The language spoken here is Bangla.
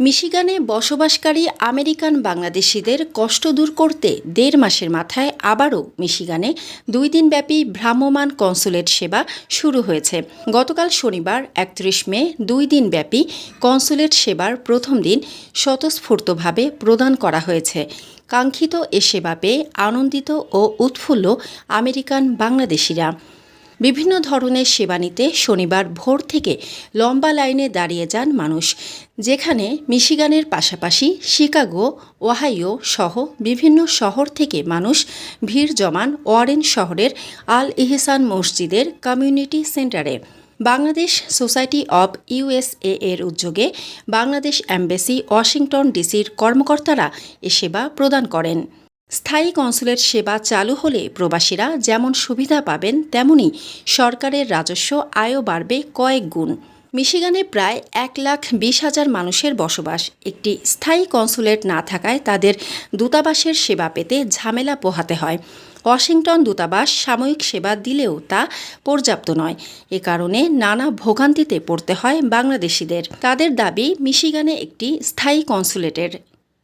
মিশিগানে বসবাসকারী আমেরিকান বাংলাদেশিদের কষ্ট দূর করতে দেড় মাসের মাথায় আবারও মিশিগানে দুই দিনব্যাপী ভ্রাম্যমাণ কনসুলেট সেবা শুরু হয়েছে। গতকাল শনিবার, একত্রিশ মে দুই দিনব্যাপী কনসুলেট সেবার প্রথম দিন স্বতঃস্ফূর্তভাবে প্রদান করা হয়েছে। কাঙ্ক্ষিত এ সেবা পেয়ে আনন্দিত ও উৎফুল্ল আমেরিকান বাংলাদেশিরা। বিভিন্ন ধরনের সেবা নিতে শনিবার ভোর থেকে লম্বা লাইনে দাঁড়িয়ে যান মানুষ, যেখানে মিশিগানের পাশাপাশি শিকাগো, ওহাইও সহ বিভিন্ন শহর থেকে মানুষ ভিড় জমান ওয়ারেন শহরের আল ইহসান মসজিদের কমিউনিটি সেন্টারে। বাংলাদেশ সোসাইটি অব ইউএসএ এর উদ্যোগে বাংলাদেশ অ্যাম্বাসি ওয়াশিংটন ডিসির কর্মকর্তারা এ সেবা প্রদান করেন। স্থায়ী কনসুলেট সেবা চালু হলে প্রবাসীরা যেমন সুবিধা পাবেন, তেমনি সরকারের রাজস্ব আয়ও বাড়বে কয়েক গুণ। মিশিগানে প্রায় এক লাখ বিশ হাজার মানুষের বসবাস। একটি স্থায়ী কনসুলেট না থাকায় তাদের দূতাবাসের সেবা পেতে ঝামেলা পোহাতে হয়। ওয়াশিংটন দূতাবাস সাময়িক সেবা দিলেও তা পর্যাপ্ত নয়। এ কারণে নানা ভোগান্তিতে পড়তে হয় বাংলাদেশিদের। তাদের দাবি, মিশিগানে একটি স্থায়ী কনসুলেটের